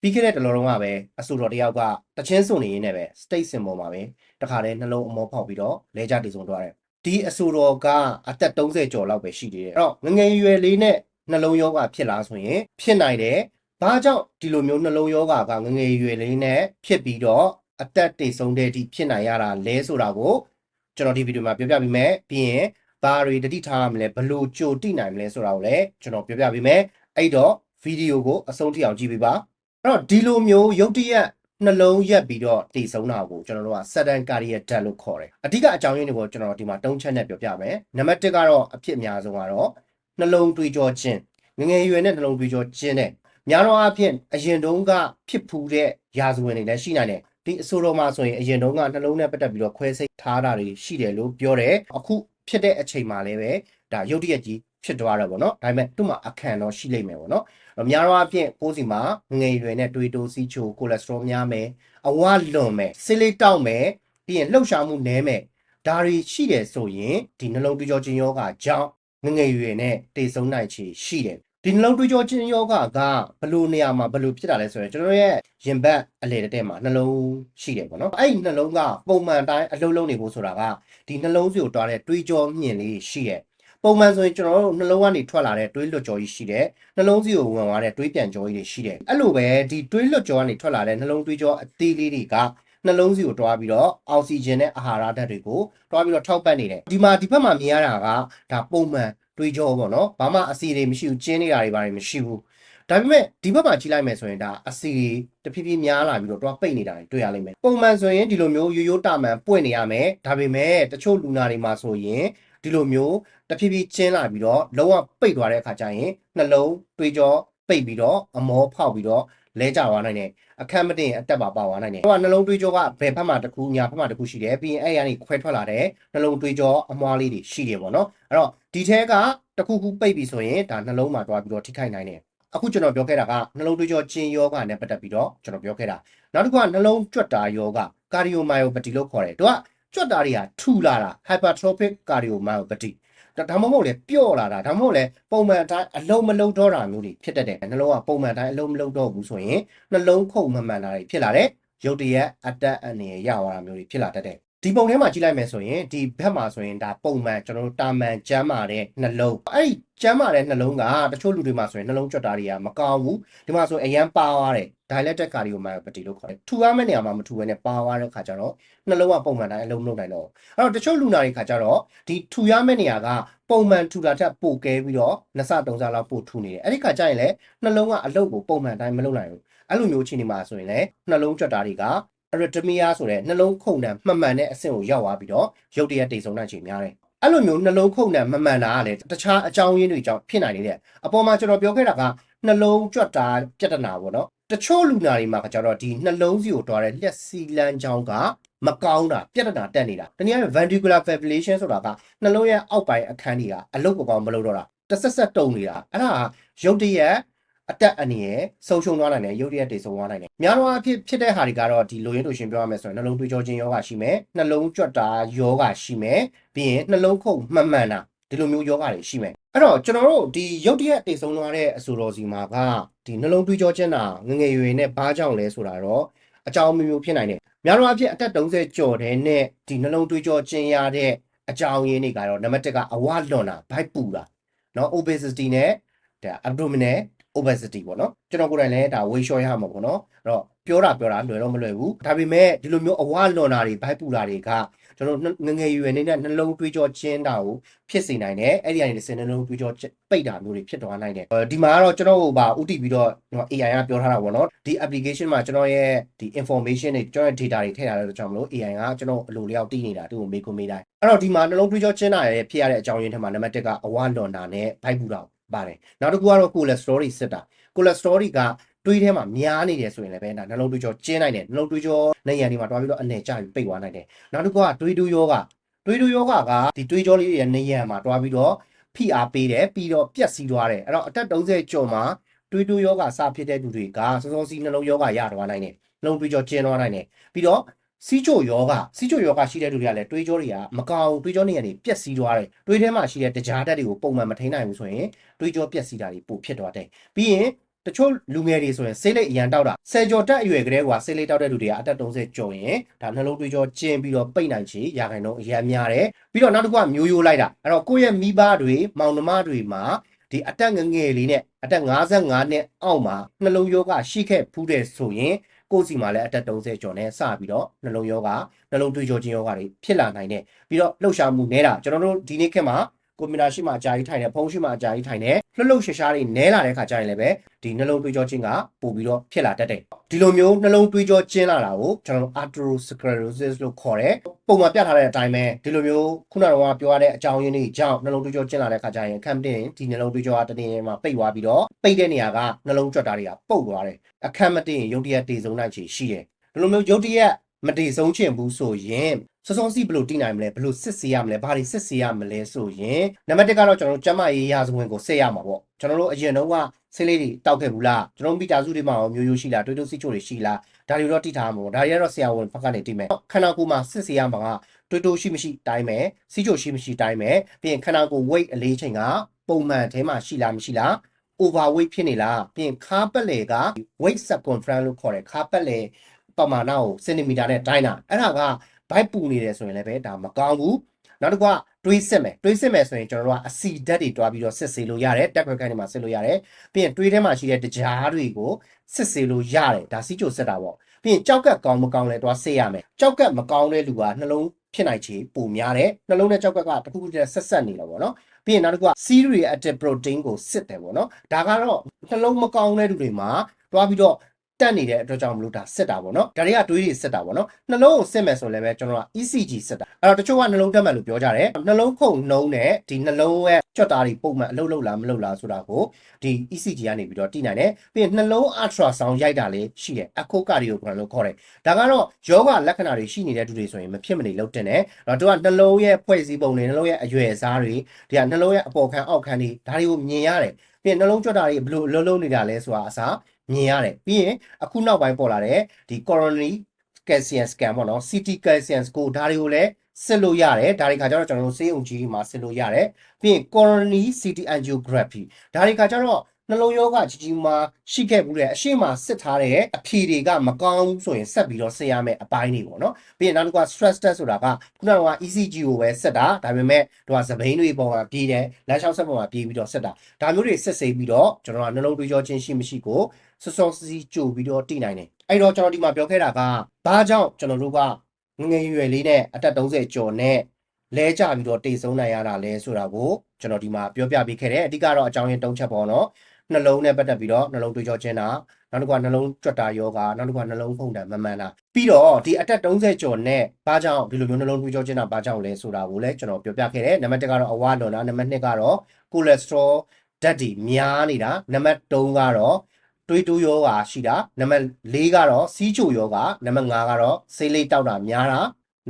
ပြီးခဲ့တဲ့တလောလုံးကပဲအဆိုတော်တယောက်ကတချင်းစုံနေရင်းနဲ့ပဲ state symbol မှာပဲတခါတည်းနှလုံးအမောဖောက်ပြီးတော့လဲကြတည်ဆုံသွားတယ်ဒီအဆိုတော်ကအသက်30ကျော်လောက်ပဲရှိသေးတယ်အဲ့တော့ငငယ်ရွယ်လေးနဲ့နှလုံးယောဂဖြစ်လားဆိုရင်ဖြစ်နိုင်တယ်ဘာကြောင့်ဒီလိုမျိုးနှလုံးယောဂကငငယ်ရွယ်လေးနဲ့ဖြစ်ပြီးတော့အသက်တည်ဆုံတဲ့အထိဖြစ်နိုင်ရတာလဲဆိုတာကိုကျွန်တော်ဒီဗီဒီယိုမှာပြောပြပေးမယ်ပြီးရင်ဘာတွေတတိထားရမလဲဘလို့ကြိုတိနိုင်မလဲဆိုတာကိုလည်းကျွန်တော်ပြောပြပေးမယ်အဲ့တော့ဗီဒီယိုကိုအဆုံးထိအောင်ကြည့်ပေးပါ အဲ့တော့ဒီလိုမျိုးရုပ်တရက်နှလုံးရက်ပြီးတော့တည်ဆုံးတာကိုကျွန်တော်တို့က sudden cardiac death လို့ခေါ်တယ်အဓိကအကြောင်းရင်းတွေကိုကျွန်တော်ဒီမှာတုံးချက်နဲ့ပြောပြမယ်နံပါတ်1ကတော့အဖြစ်အများဆုံးကတော့နှလုံးသွေးကြောခြင်းငငယ်ရွယ်နဲ့နှလုံးသွေးကြောခြင်းတဲ့များတော့အဖြစ်အရင်တုန်းကဖြစ်ဖူးတဲ့ရာဇဝင်တွေလည်းရှိနိုင်တယ်ဒီအဆိုတော်မှာဆိုရင်အရင်တုန်းကနှလုံးနဲ့ပတ်သက်ပြီးတော့ခွဲစိတ်ထားတာတွေရှိတယ်လို့ပြောတယ်အခုဖြစ်တဲ့အချိန်မှာလည်းပဲဒါရုပ်တရက်ကြီး ဖြစ်သွားတော့ဗောနော်ဒါပေမဲ့သူ့မှာအခန့်တော့ရှိလိမ့်မယ်ဗောနော်အများတော့အဖြစ်ကိုယ်စီမှာငယ်ရွယ်နဲ့တွေးတိုးစီချိုကိုလက်စထရောများမယ်အဝလွန်မယ်ဆေးလေးတောက်မယ်ပြီးရင်လှုပ်ရှားမှုနည်းမယ်ဒါတွေရှိတယ်ဆိုရင်ဒီနှလုံးသွေးကြောခြင်းယောဂကြောင့်ငငယ်ရွယ်နဲ့တိတ်ဆုံးနိုင်ချေရှိတယ်ဒီနှလုံးသွေးကြောခြင်းယောဂကဘယ်လိုနေရာမှာဘယ်လိုဖြစ်တာလဲဆိုရင်ကျွန်တော်ရဲ့ရင်ဘတ်အလေတက်မှာနှလုံးရှိတယ်ပေါ့နော်အဲ့ဒီနှလုံးကပုံမှန်တိုင်းအလုံးလုံးနေဖို့ဆိုတာကဒီနှလုံးစီကိုတွားတဲ့တွေးကြောမြင့်လေးရှိတယ် ပုံမှန်ဆိုရင်ကျွန်တော်တို့နှလုံးကနေထွက်လာတဲ့တွေးလွတ်ကြောကြီးရှိတယ်နှလုံးစီကိုဝင်သွားတဲ့တွေးပြန်ကြောကြီးတွေရှိတယ်အဲ့လိုပဲဒီတွေးလွတ်ကြောကနေထွက်လာတဲ့နှလုံးတွေးကြောအသေးလေးတွေကနှလုံးစီကိုတွားပြီးတော့အောက်ဆီဂျင်နဲ့အာဟာရဓာတ်တွေကိုတွားပြီးတော့ထောက်ပံ့နေတယ်ဒီမှာဒီဘက်မှာမြင်ရတာကဒါပုံမှန်တွေးကြောပေါ့နော်ဘာမှအစီတွေမရှိဘူးကျင်းနေတာတွေဘာတွေမရှိဘူးဒါပေမဲ့ဒီဘက်မှာကြည့်လိုက်မယ်ဆိုရင်ဒါအစီတဖြည်းဖြည်းများလာပြီးတော့တွားပိတ်နေတာတွေတွေ့ရလိမ့်မယ်ပုံမှန်ဆိုရင်ဒီလိုမျိုးရိုးရိုးတာမှန်ပွင့်နေရမယ်ဒါပေမဲ့တချို့လူနာတွေမှာဆိုရင် ဒီလိုမျိုးတဖြည်းဖြည်းကျင်းလာပြီးတော့လုံးဝပိတ်သွားတဲ့အခါကျရင်နှလုံးတွေးကြောပိတ်ပြီးတော့အမောဖောက်ပြီးတော့လဲကျသွားနိုင်တယ်အခက်မတင်အတက်ပါပါသွားနိုင်တယ်။ဟိုကနှလုံးတွေးကြောကဘယ်ဘက်မှာတစ်ခုညာဘက်မှာတစ်ခုရှိတယ်ပြီးရင်အဲ့ရနေခွဲထွက်လာတဲ့နှလုံးတွေးကြောအမွှားလေးတွေရှိတယ်ပေါ့နော်။အဲ့တော့ဒီထဲကတစ်ခုခုပိတ်ပြီဆိုရင်ဒါနှလုံးမှာတွားပြီးတော့ထိခိုက်နိုင်တယ်။အခုကျွန်တော်ပြောခဲ့တာကနှလုံးတွေးကြောကျင်းယောဂနဲ့ပတ်သက်ပြီးတော့ကျွန်တော်ပြောခဲ့တာ။နောက်တစ်ခုကနှလုံးကြွက်တာယောဂ cardiomyopathy လို့ခေါ်တယ်။သူက ကြွက်တာတွေကထူလာတာ hypertrophic cardiomyopathy ဒါဒါမှမဟုတ်လေပျော့လာတာဒါမှမဟုတ်လေပုံမှန်အတိုင်းအလုံးမလုံးတော့တာမျိုးတွေဖြစ်တတ်တယ်နှလုံးကပုံမှန်အတိုင်းအလုံးမလုံးတော့ဘူးဆိုရင်နှလုံးခုန်မမှန်တာတွေဖြစ်လာတယ်ရုတ်တရက်အတက်အနေရရတာမျိုးတွေဖြစ်လာတတ်တယ် ဒီပုံထဲမှာကြည့်လိုက်မယ်ဆိုရင်ဒီဘက်မှာဆိုရင်ဒါပုံမှန်ကျွန်တော်တို့တာမန်ကျမ်းမာတဲ့နှလုံးအဲ့ဒီကျမ်းမာတဲ့နှလုံးကတချို့လူတွေမှာဆိုရင်နှလုံးကြွက်တာတွေကမကောင်းဘူးဒီမှာဆိုအရန်ပါသွားတယ် dilated cardiomyopathy လို့ခေါ်တယ်ထူရမယ့်နေရာမှာမထူဘဲနဲ့ပါသွားတဲ့ခါကျတော့နှလုံးကပုံမှန်တိုင်းအလုံးမလုံးနိုင်တော့အဲ့တော့တချို့လူနာတွေခါကျတော့ဒီထူရမယ့်နေရာကပုံမှန်ထူတာထက်ပိုကဲပြီးတော့နှစ်ဆသုံးဆလောက်ပိုထူနေတယ်အဲ့ဒီခါကျရင်လည်းနှလုံးကအလုပ်ကိုပုံမှန်တိုင်းမလုပ်နိုင်ဘူးအဲ့လိုမျိုးအခြေအနေမှာဆိုရင်လည်းနှလုံးကြွက်တာတွေက arrhythmia ဆိုတဲ့နှလုံးခုန်တံမှန်မှန်တဲ့အဆင့်ကိုရောက်သွားပြီးတော့ရုတ်တရက်တိတ်ဆုံးနိုင်ချိန်များတယ်အဲ့လိုမျိုးနှလုံးခုန်တံမမှန်တာကလည်းတခြားအကြောင်းရင်းတွေကြောင့်ဖြစ်နိုင်နေတယ်အပေါ်မှာကျွန်တော်ပြောခဲ့တာကနှလုံးကြွက်တာပြဿနာပေါ့နော်တချို့လူနာတွေမှာကကြတော့ဒီနှလုံးစီကိုတွားတဲ့လျှက်စီလန်းချောင်းကမကောင်းတာပြဿနာတက်နေတာတနည်းအားဖြင့် ventricular fibrillation ဆိုတာကနှလုံးရဲ့အောက်ပိုင်းအခန်းကြီးကအလုတ်ကောင်းမလုပ်တော့တာတဆက်ဆက်တုံနေတာအဲ့ဒါကရုတ်တရက် အတက်အနေရဆုံးရှုံးသွားနိုင်တယ်ရုပ်တရက်တွေဆုံးသွားနိုင်တယ်များသောအားဖြင့်ဖြစ်တဲ့ဟာတွေကတော့ဒီလိုရင်းတို့ရှင်ပြောရမယ်ဆိုရင်နှလုံးတွေးကြောခြင်းယောဂရှိမယ်နှလုံးကြွက်တာယောဂရှိမယ်ပြီးရင်နှလုံးခုန်မှန်မှန်တာဒီလိုမျိုးယောဂတွေရှိမယ်အဲ့တော့ကျွန်တော်တို့ဒီရုပ်တရက်တွေဆုံးသွားတဲ့အဆိုတော်စီမှာကဒီနှလုံးတွေးကြောခြင်းတာငငယ်ရွယ်နဲ့ဘာကြောင့်လဲဆိုတာတော့အကြောင်းမျိုးမျိုးဖြစ်နိုင်တယ်များသောအားဖြင့်အသက်30ကျော်တဲ့နဲ့ဒီနှလုံးတွေးကြောခြင်းရတဲ့အကြောင်းရင်းတွေကတော့နံပါတ်1ကအဝလွန်တာဘိုက်ပူတာနော် obesity နဲ့ abdominal obesity ပေါ့နော်ကျွန်တော်ကိုယ်တိုင်လည်းဒါ weight short ရမှာပေါ့နော်အဲ့တော့ပြောတာပြောတာလွယ်တော့မလွယ်ဘူးဒါပေမဲ့ဒီလိုမျိုးအဝလွန်တာတွေဘိုက်ပူတာတွေကကျွန်တော်ငငယ်ရွယ်နေတဲ့နှလုံးသွေးကြောကျင်းတာကိုဖြစ်စေနိုင်တယ်အဲ့ဒီကနေစင်နှလုံးသွေးကြောပိတ်တာမျိုးတွေဖြစ်သွားနိုင်တယ်ဒီမှာကတော့ကျွန်တော်ဟိုပါဥတီပြီးတော့ AI ကပြောထားတာပေါ့နော်ဒီ application မှာကျွန်တော်ရဲ့ဒီ information တွေကျွန်တော်ရဲ့ data တွေထည့်ထားတဲ့ကြောင့်မလို့ AI ကကျွန်တော်အလိုလျောက်သိနေတာသူ့ကိုမေးခွန်းမေးတိုင်းအဲ့တော့ဒီမှာနှလုံးသွေးကြောကျင်းတာရဲ့ဖြစ်ရတဲ့အကြောင်းရင်းထဲမှာနံပါတ်1ကအဝလွန်တာနဲ့ဘိုက်ပူတာ ပါတယ်နောက်တစ်ခုကတော့ cholesterol တွေစစ်တာ cholesterol တွေကတွေးထဲမှာများနေတယ်ဆိုရင်လည်းပဲဒါနှလုံးသွေးကြောကျင်းနိုင်တယ်နှလုံးသွေးကြောနေရံတွေမှာတွားပြီးတော့အနေကျပြီးပိတ်သွားနိုင်တယ်နောက်တစ်ခုကတွေးတူးယောဂတွေးတူးယောဂကဒီတွေးကြောလေးရဲ့နေရံမှာတွားပြီးတော့ဖိအားပေးတယ်ပြီးတော့ပြက်စီးသွားတယ်အဲ့တော့အသက်30ကျော်မှာတွေးတူးယောဂစဖြစ်တဲ့သူတွေကစောစောစီးနှလုံးယောဂရသွားနိုင်တယ်နှလုံးသွေးကြောကျင်းသွားနိုင်တယ်ပြီးတော့ စီးချိုယောဂစီးချိုယောဂရှိတဲ့လူတွေကလည်းတွေးကြောတွေကမကောင်းတွေးကြောနေရတွေပြက်စီးသွားတယ်တွေးထဲမှာရှိတဲ့တကြားတက်တွေကိုပုံမှန်မထိန်နိုင်ဘူးဆိုရင်တွေးကြောပြက်စီးတာတွေပိုဖြစ်သွားတယ်ပြီးရင်တတချို့လူငယ်တွေဆိုရင်ဆေးလိပ်အရန်တောက်တာဆယ်ကျော်တက်အရွယ်ကလေးကဆေးလိပ်တောက်တဲ့လူတွေကအသက်30ကျော်ရင်ဒါနှလုံးသွေးကြောကျင်းပြီးတော့ပိတ်နိုင်ချေရာခိုင်နှုန်းအရန်များတယ်ပြီးတော့နောက်တစ်ခုကမျိုးရိုးလိုက်တာအဲ့တော့ကိုယ့်ရဲ့မိဘတွေမောင်နှမတွေမှာဒီအတက်ငငယ်လေးနဲ့ အတက်55နှစ်အောက်မှာနှလုံးရောဂါရှိခဲ့ဖူးတဲ့ဆိုရင်ကိုယ်စီမှာလည်းအသက်30ကျော်နဲ့စပြီးတော့နှလုံးရောဂါနှလုံးသွေးကြောချင်းရောဂါတွေဖြစ်လာနိုင်တယ်ပြီးတော့လှုပ်ရှားမှုနေတာကျွန်တော်တို့ဒီနေ့ခေတ်မှာ ကွန်ပျူတာရှိမှအကြာကြီးထိုင်တယ်ဖုန်းရှိမှအကြာကြီးထိုင်တယ်လှုပ်လှုပ်ရှားရှားတွေနဲလာတဲ့ခါကျရင်လည်းပဲဒီနှလုံးသွေးကြောချင်းကပို့ပြီးတော့ဖြစ်လာတတ်တယ်ဒီလိုမျိုးနှလုံးသွေးကြောကျင်းလာတာကိုကျွန်တော်တို့ atherosclerosis လို့ခေါ်တယ်ပုံမှန်ပြထားတဲ့အတိုင်းပဲဒီလိုမျိုးခုနကတော့ပြောရတဲ့အကြောင်းရင်းတွေကြောင့်နှလုံးသွေးကြောကျင်းလာတဲ့ခါကျရင်အခမ်းတင်ဒီနှလုံးသွေးကြောကတနေ့မှာပိတ်သွားပြီးတော့ပိတ်တဲ့နေရာကနှလုံးကြွက်တာတွေကပုတ်သွားတယ်အခမ်းမတင်ရုတ်တရက်တည်ဆုံးနိုင်ချေရှိတယ်ဒီလိုမျိုးရုတ်တရက်မတည်ဆုံးချင်ဘူးဆိုရင် စောစောစီးဘယ်လိုတည်နိုင်မလဲဘယ်လိုစစ်ဆေးရမလဲဘာတွေစစ်ဆေးရမလဲဆိုရင်နံပါတ်1ကတော့ကျွန်တော်တို့ကျန်းမာရေးရာဇဝင်ကိုဆက်ရမှာပေါ့ကျွန်တော်တို့အရင်တုန်းကဆေးလေးတွေတောက်ခဲ့ဘူးလားကျွန်တော်မိသားစုတွေမှာရောမျိုးရိုးရှိလားတွေးတိုးစီချိုတွေရှိလားဒါတွေတော့တိထားမှာပေါ့ဒါတွေကတော့ဆရာဝန်ဘက်ကနေတိမယ်ခန္ဓာကိုယ်မှာစစ်ဆေးရမှာကတွေးတိုးရှိမရှိတိုင်းမယ်စီချိုရှိမရှိတိုင်းမယ်ပြီးရင်ခန္ဓာကိုယ် weight အလေးချိန်ကပုံမှန်ထဲမှာရှိလားမရှိလား overweight ဖြစ်နေလားပြီးရင်ခါပက်လေက weight circumference လို့ခေါ်တယ်ခါပက်လေပမာဏကိုစင်တီမီတာနဲ့တိုင်းတာအဲ့ဒါက ဘိုက်ပူနေတယ်ဆိုရင်လည်းပဲဒါမကောင်းဘူးနောက်တစ်ခုကတွေးစစ်မယ်တွေးစစ်မယ်ဆိုရင်ကျွန်တော်တို့ကအစီဓာတ်တွေတွားပြီးတော့စစ်ဆေးလို့ရတယ်တက်ခွက်ခိုင်းတွေမှာစစ်လို့ရတယ်ပြီးရင်တွေးထဲမှာရှိတဲ့တကြားတွေကိုစစ်ဆေးလို့ရတယ်ဒါစီးကြိုစစ်တာပေါ့ပြီးရင်ကြောက်ကက်ကောင်းမကောင်းလဲတွားစစ်ရမယ်ကြောက်ကက်မကောင်းတဲ့လူကနှလုံးဖြစ်နိုင်ချေပိုများတယ်နှလုံးနဲ့ကြောက်ကက်ကတခုခုတည်းဆက်ဆက်နေတော့ဗောနော်ပြီးရင်နောက်တစ်ခုက C-reactive protein ကိုစစ်တယ်ဗောနော်ဒါကတော့နှလုံးမကောင်းတဲ့လူတွေမှာတွားပြီးတော့ တက်နေတဲ့အတွက်ကြောင့်မလို့ဒါစစ်တာပေါ့နော်ဒါတွေကတွေးတွေစစ်တာပေါ့နော်နှလုံးကိုစစ်မယ်ဆိုလည်းပဲကျွန်တော်က ECG စစ်တာအဲ့တော့တချို့ကနှလုံးတက်မယ်လို့ပြောကြတယ်နှလုံးခုန်နှုံးနဲ့ဒီနှလုံးရဲ့ကြွက်သားတွေပုံမှန်အလုပ်လုပ်လားမလုပ်လားဆိုတာကိုဒီ ECG ကနေပြီးတော့သိနိုင်တယ်ပြီးရင်နှလုံး ultrasound ရိုက်တာလေးရှိတယ် echocardiogram လို့ခေါ်တယ်ဒါကတော့ယောဂလက္ခဏာတွေရှိနေတဲ့သူတွေဆိုရင်မဖြစ်မနေလုပ်တင်တယ်တော့သူကနှလုံးရဲ့ဖွဲ့စည်းပုံတွေနှလုံးရဲ့အရွယ်အစားတွေဒီကနှလုံးရဲ့အပေါ်ခန်းအောက်ခန်းတွေဒါတွေကိုမြင်ရတယ်ပြီးရင်နှလုံးကြွက်တာတွေဘယ်လိုအလုပ်လုပ်နေတာလဲဆိုတာအစား မြင်ရတယ်ပြီးရင်အခုနောက်ပိုင်းပေါ်လာတဲ့ဒီ coronary calcium scan ပေါ့နော် CT calcium score ဒါတွေကိုလည်းစစ်လို့ရတယ်ဒါတွေခါကျတော့ကျွန်တော်တို့ဆေးရုံကြီးမှာစစ်လို့ရတယ်ပြီးရင် coronary CT angiography ဒါတွေခါကျတော့ နှလုံးရောဂါကြီးကြီးမားရှိခဲ့ဘူးတဲ့အရှိမစစ်ထားတဲ့အဖြေတွေကမကောင်းဘူးဆိုရင်ဆက်ပြီးတော့စစ်ရမယ်အပိုင်းတွေပေါ့နော်ပြီးရင်နောက်တစ်ခုက stress test ဆိုတာကခုနက ECG ကိုပဲစစ်တာဒါပေမဲ့သူကသဘိန်းတွေပေါ်မှာပြေးတယ်လမ်းလျှောက်ဆက်ပေါ်မှာပြေးပြီးတော့စစ်တာဒါမျိုးတွေစစ်ဆေးပြီးတော့ကျွန်တော်ကနှလုံးသွေးကြောချင်းရှိမရှိကိုစောစောစီးကြိုပြီးတော့တည်နိုင်တယ်အဲ့တော့ကျွန်တော်ဒီမှာပြောခဲ့တာကဘာကြောင့်ကျွန်တော်တို့ကငငယ်ရွယ်လေးနဲ့အသက်30ကျော်နဲ့လဲကြပြီးတော့တိတ်ဆုံးနိုင်ရတာလဲဆိုတာကိုကျွန်တော်ဒီမှာပြောပြပေးခဲ့တယ်အဓိကတော့အကြောင်းရင်း၃ချက်ပေါ့နော် နှလုံးနဲ့ပတ်သက်ပြီးတော့နှလုံးသွေးကြောချင်းတာနောက်တစ်ခုကနှလုံးကြွက်တာယောဂနောက်တစ်ခုကနှလုံးဖုန်တာမမှန်တာပြီးတော့ဒီအသက်30ကျော်နဲ့ဘာကြောင့်ဒီလိုမျိုးနှလုံးသွေးကြောချင်းတာဘာကြောင့်လဲဆိုတာကိုလည်းကျွန်တော်ပြောပြခဲ့တယ်နံပါတ်1ကတော့အဝလွန်တာနံပါတ်2ကတော့ကိုလက်စထရောဓာတ်တွေများနေတာနံပါတ်3ကတော့တွေးတိုးယောဂါရှိတာနံပါတ်4ကတော့စီးချိုယောဂါနံပါတ်5ကတော့ဆေးလိပ်တောက်တာများတာ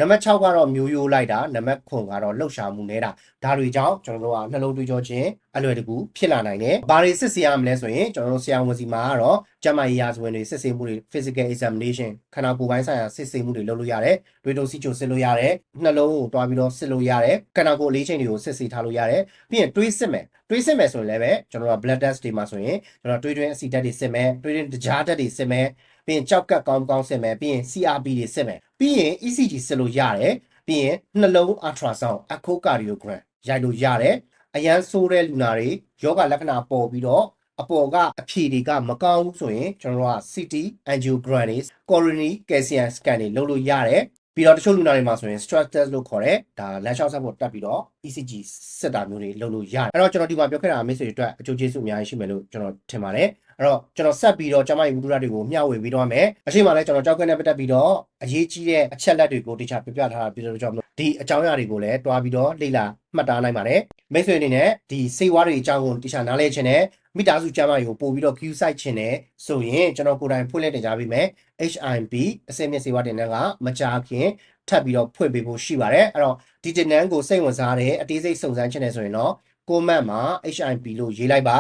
နံပါတ်6ကတော့မျိုးရိုးလိုက်တာနံပါတ်9ကတော့လှုပ်ရှားမှုနေတာဒါတွေကြောင့်ကျွန်တော်တို့ကနှလုံးသွေးကြောခြင်းအလွယ်တကူဖြစ်လာနိုင်တယ်။ဘာတွေစစ်ဆေးရမလဲဆိုရင်ကျွန်တော်တို့ဆရာဝန်စီမှာကတော့ကျန်းမာရေးရာဇဝင်တွေစစ်ဆေးမှုတွေ physical examination ခန္ဓာကိုယ်ပိုင်းဆိုင်ရာစစ်ဆေးမှုတွေလုပ်လို့ရတယ်။တွေးတိုးစီချိုစစ်လို့ရတယ်။နှလုံးကိုတွားပြီးတော့စစ်လို့ရတယ်။ခန္ဓာကိုယ်အလေးချိန်တွေကိုစစ်ဆေးထားလို့ရတယ်။ပြီးရင်တွေးစစ်မယ်။တွေးစစ်မယ်ဆိုရင်လည်းပဲကျွန်တော်တို့က blood test တွေမှာဆိုရင်ကျွန်တော်တွေးတွင်းအဆီဓာတ်တွေစစ်မယ်။တွေးတွင်းတကြားဓာတ်တွေစစ်မယ်။ ပြီးရင်ကြောက်ကပ်ကောင်းကောင်းစစ်မယ်ပြီးရင် CRP တွေစစ်မယ်ပြီးရင် ECG စစ်လို့ရတယ်ပြီးရင်နှလုံး ultrasound echocardiogram ရိုက်လို့ရတယ်အရန်ဆိုးတဲ့လူနာတွေယောဂလက္ခဏာပေါ်ပြီးတော့အပေါ်ကအဖြေတွေကမကောင်းဘူးဆိုရင်ကျွန်တော်တို့က CT angiogram တွေ coronary calcium scan တွေလုပ်လို့ရတယ် ပြီးတော့တချို့လူနာတွေမှာဆိုရင် stress test လို့ခေါ်တဲ့ဒါလမ်းလျှောက်ဆက်ဖို့တက်ပြီးတော့ ECG စစ်တာမျိုးတွေလုပ်လို့ရတယ်အဲ့တော့ကျွန်တော်ဒီမှာပြောခဲ့တာမိတ်ဆွေတွေအတွက်အကျိုးကျေးဇူးအများကြီးရှိမယ်လို့ကျွန်တော်ထင်ပါတယ်အဲ့တော့ကျွန်တော်ဆက်ပြီးတော့ကျမကြီးဝုဒ္ဓရတွေကိုမျှဝေပြီးတော့မယ်အရှိမလဲကျွန်တော်ကြောက်ကနဲ့ပတ်သက်ပြီးတော့အရေးကြီးတဲ့အချက်လက်တွေကိုတခြားပြပြထားတာပြီးတော့ကြောင့်မလို့ဒီအကြောင်းအရာတွေကိုလည်းတွားပြီးတော့လေ့လာမှတ်သားနိုင်ပါတယ် မိတ်ဆွေအနေနဲ့ဒီစေဝါတွေအကြောင်းကိုတခြားနားလည်ခြင်းနဲ့မိသားစုကျမကြီးကိုပို့ပြီးတော့ queue site ခြင်းနဲ့ဆိုရင်ကျွန်တော်ကိုယ်တိုင်ဖွင့်လှစ်တင်ကြပေးမယ် HIB အစိမ့်မြင့်စေဝါတင်တဲ့ကမကြာခင်ထပ်ပြီးတော့ဖွင့်ပေးဖို့ရှိပါတယ်အဲ့တော့ဒီတင်နန်းကိုစိတ်ဝင်စားတဲ့အသေးစိတ်စုံစမ်းခြင်းနဲ့ဆိုရင်တော့ကိုမန့်မှာ HIB လို့ရေးလိုက်ပါ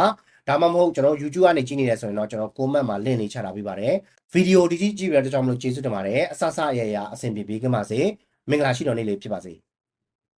ဒါမှမဟုတ်ကျွန်တော် YouTube ကနေကြည့်နေတယ်ဆိုရင်တော့ကျွန်တော် comment မှာ link လေးချထားပေးပါတယ်ဗီဒီယိုဒီကြည့်ကြည့်ရတဲ့ကြောင့်မလို့ကျေးဇူးတင်ပါတယ်အဆအဆအရရအဆင်ပြေပေးကြပါစေမင်္ဂလာရှိတော်နေ့လေးဖြစ်ပါစေ